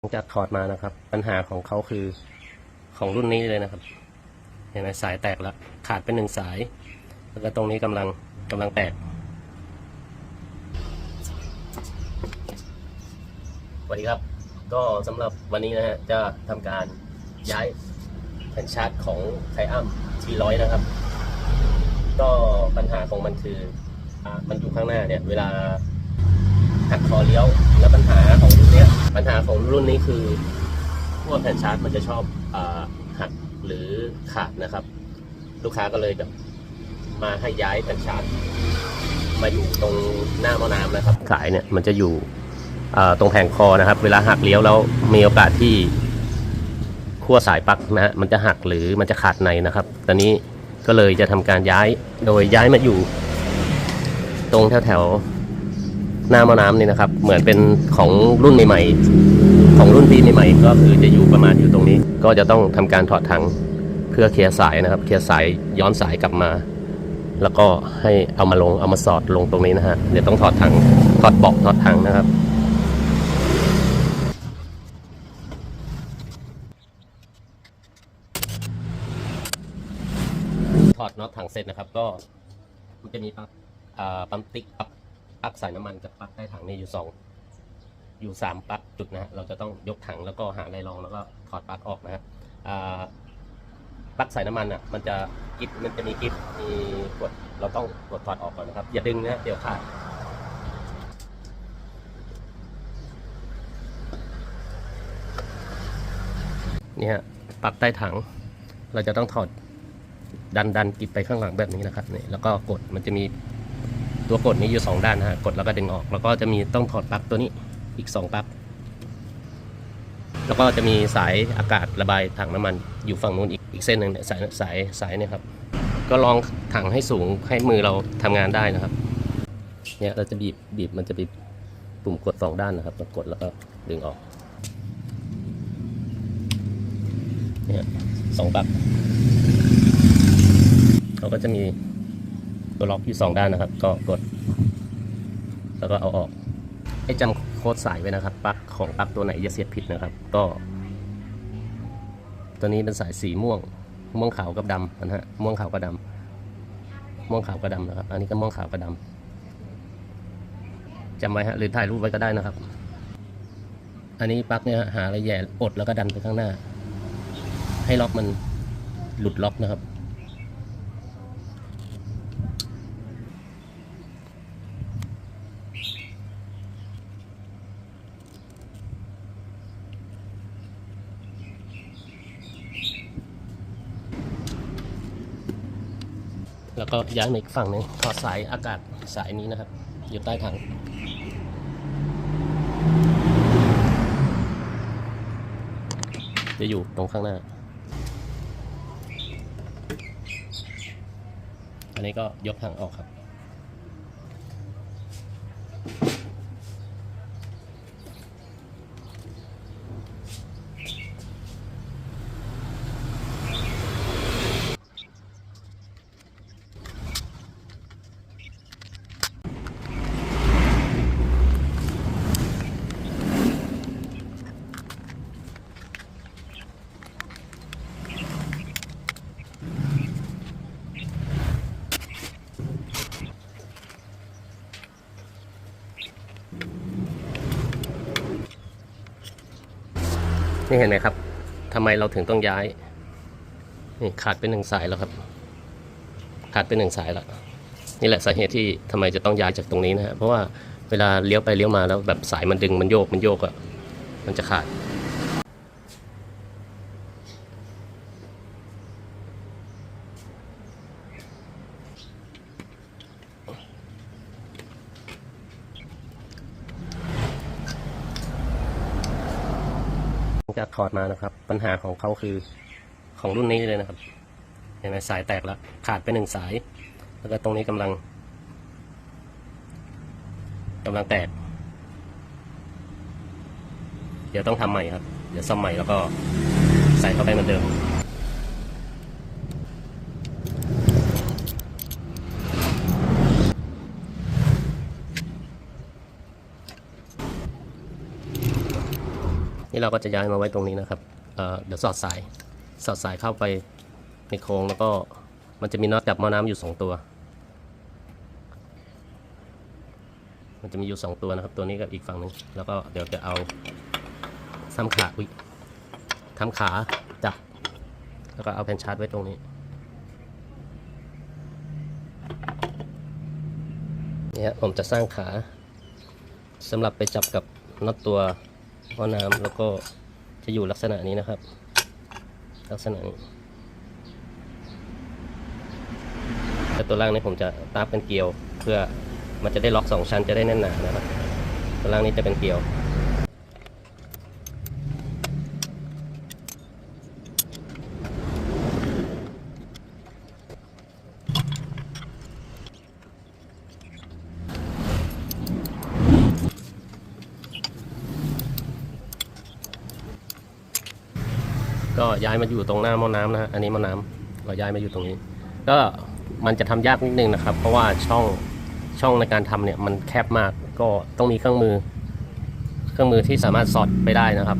หลังจากถอดมานะครับ ปัญหาของเขาคือของรุ่นนี้เลยนะครับ เห็นไหมสายแตกล้วขาดเป็นหนึ่งสาย แล้วก็ตรงนี้กำลังกำลังแตก สวัสดีครับ ก็สำหรับวันนี้นะฮะจะทำการย้ายแผ่นชาร์จของไทอัมทีร้อยนะครับ ก็ปัญหาของมันคืออมันอยู่ข้างหน้าเนี่ย เวลาหักคอเลี้ยวแล้วปัญหาของ ของรุ่นนี้คือพวกแผ่นชาร์จมันจะชอบอหักหรือขาดนะครับ ลูกค้าก็เลยแบบมาให้ย้ายแผ่นชาร์จมาอยู่ตรงหน้าหม้อน้ำนะครับ ขายเนี่ยมันจะอยู่ตรงแผงคอนะครับ เวลาหักเลี้ยวแล้วมีโอกาสที่ขั้วสายปลั๊กนะฮะมันจะหักหรือมันจะขาดในนะครับ ตอนนี้ก็เลยจะทำการย้ายโดยย้ายมาอยู่ ตรงแถวแถว หน้าม้อน้ำนี่นะครับ เหมือนเป็นของรุ่นใหม่ๆ ของรุ่นปีใหม่ๆก็คือจะอยู่ประมาณอยู่ตรงนี้ ก็จะต้องทำการถอดถังเพื่อเคลียร์สายนะครับ เคลียร์สายย้อนสายกลับมา แล้วก็ให้เอามาลงเอามาสอดลงตรงนี้นะฮะเดี๋ยวต้องถอดถังถอดเบาะถอดถังนะครับถอดน็อตถังเสร็จนะครับ ก็มันจะมีปลั๊กอ่าปั๊มติ๊กปลั๊ก ปลั๊กใส่น้ำมันกับปลั๊กใต้ถังเนี่ยอยู่สองอยู่สามปลั๊กจุดนะฮะเราจะต้องยกถังแล้วก็หาไรรองแล้วก็ถอดปลั๊กออกนะฮะปลั๊กใส่น้ำมันอะมันจะกิฟมันจะมีกิฟมีกดเราต้องกดถอดออกก่อนนะครับ อย่าดึงนะเดี๋ยวขาดเนี่ยฮะปลั๊กใต้ถัง เราจะต้องถอดดันดันกิบไปข้างหลังแบบนี้นะครับนี่แล้วก็กดมันจะมี ตัวกดนี้อยู่สองด้านนะฮะ กดแล้วก็ดึงออก แล้วก็จะมีต้องถอดปลั๊กตัวนี้อีกสองปลั๊ก แล้วก็จะมีสายอากาศระบายถังน้ำมันอยู่ฝั่งนู้นอีกอีกเส้นหนึ่งเนี่ยสายสายสายเนี่ยครับ ก็ลองถังให้สูงให้มือเราทำงานได้นะครับ เนี่ยเราจะบีบบีบมันจะบีบปุ่มกดสองด้านนะครับกดแล้วก็ดึงออก เนี่ยสองปลั๊กเขาก็จะมี ตัวล็อกอยู่สองด้านนะครับ ก็กด แล้วก็เอาออกให้จำโค้ดสายไว้นะครับปลั๊กของปลั๊กตัวไหนจะเสียบผิดนะครับ ก็ ตัวนี้เป็นสายสีม่วง ม่วงขาวกับดำนะฮะม่วงขาวกับดำม่วงขาวกับดำนะครับ อันนี้ก็ม่วงขาวกับดำจำไว้ฮะหรือถ่ายรูปไว้ก็ได้นะครับ อันนี้ปลั๊กเนี่ยหาอะไรแย่อดแล้วก็ดันไปข้างหน้า ให้ล็อกมันหลุดล็อกนะครับ แล้วก็ย้ายมาอีกฝั่งหนึ่งถอดสายอากาศสายนี้นะครับ อยู่ใต้ถังจะอยู่ตรงข้างหน้า อันนี้ก็ยกถังออกครับ นี่เห็นไหมครับทำไมเราถึงต้องย้าย นี่ขาดเป็นหนึ่งสายแล้วครับ ขาดเป็นหนึ่งสายแล้ว นี่แหละสาเหตุที่ทำไมจะต้องย้ายจากตรงนี้นะฮะ เพราะว่าเวลาเลี้ยวไปเลี้ยวมาแล้วแบบสายมันดึงมันโยกมันโยกอะ่ะ มันจะขาด จากถอดมานะครับ ปัญหาของเขาคือของรุ่นนี้เลยนะครับเห็นไหมสายแตกแล้วขาดไปหนึ่งสาย แล้วก็ตรงนี้กำลังกำลังแตก เดี๋ยวต้องทำใหม่ครับ เดี๋ยวซ่อมใหม่แล้วก็ใส่เข้าไปเหมือนเดิม นี่เราก็จะย้ายมาไว้ตรงนี้นะครับเเดี๋ยวสอดสายสอดสายเข้าไปในโครงแล้วก็มันจะมีน็อตจับหม้อน้ำอยู่สองตัว มันจะมีอยู่สองตัวนะครับ ตัวนี้กับอีกฝั่งหนึ่งแล้วก็เดี๋ยวจะเอาซ้ำขาอุ้ยทำขาจับ แล้วก็เอาแผ่นชาร์จไว้ตรงนี้ เนี่ยผมจะสร้างขาสำหรับไปจับกับน็อตตัว พอน้ำแล้วก็จะอยู่ลักษณะนี้นะครับ ลักษณะนี้แต่ตัวล่างนี้ผมจะตาเป็นเกลียว เพื่อมันจะได้ล็อกสองชั้นจะได้แน่นหนานะครับ ตัวล่างนี้จะเป็นเกลียว ก็ ย้ายมาอยู่ตรงหน้าหม้อน้ำนะฮะอันนี้หม้อน้ำเราย้ายมาอยู่ตรงนี้ ก็มันจะทำยากนิดนึงนะครับ เพราะว่าช่องช่องในการทำเนี่ยมันแคบมากก็ต้องมีเครื่องมือ เครื่องมือที่สามารถสอดไปได้นะครับ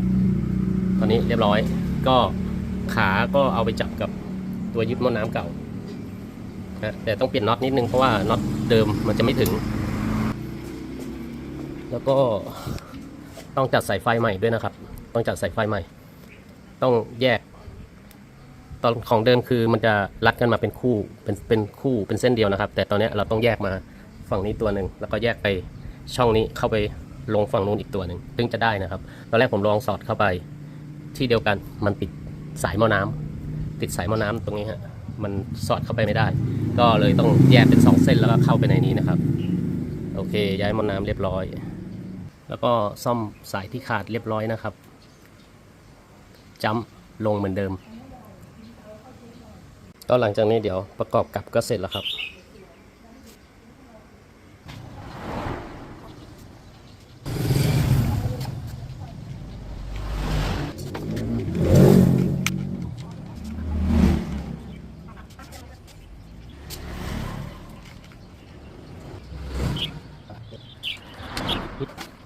ตอนนี้เรียบร้อย ก็ขาก็เอาไปจับกับตัวยึดหม้อน้ำเก่านะแต่ต้องเปลี่ยนน็อตนิดนึงเพราะว่าน็อตเดิมมันจะไม่ถึง แล้วก็ต้องจัดสายไฟใหม่ด้วยนะครับ ต้องจัดสายไฟใหม่ ต้องแยก ตอนของเดิมคือมันจะรัดกันมาเป็นคู่เป็นเป็นคู่เป็นเส้นเดียวนะครับ แต่ตอนนี้เราต้องแยกมาฝั่งนี้ตัวหนึ่งแล้วก็แยกไปช่องนี้เข้าไปลงฝั่งนู้นอีกตัวหนึ่งถึงจะได้นะครับ ตอนแรกผมลองสอดเข้าไปที่เดียวกันมันติดสายหม้อน้ำติดสายหม้อน้ำตรงนี้ฮะมันสอดเข้าไปไม่ได้ ก็เลยต้องแยกเป็นสองเส้นแล้วก็เข้าไปในนี้นะครับโอเค ย้ายหม้อน้ำเรียบร้อย แล้วก็ซ่อมสายที่ขาดเรียบร้อยนะครับจัมลงเหมือนเดิม ก็หลังจากนี้เดี๋ยวประกอบกับก็เสร็จแล้วครับ Oops.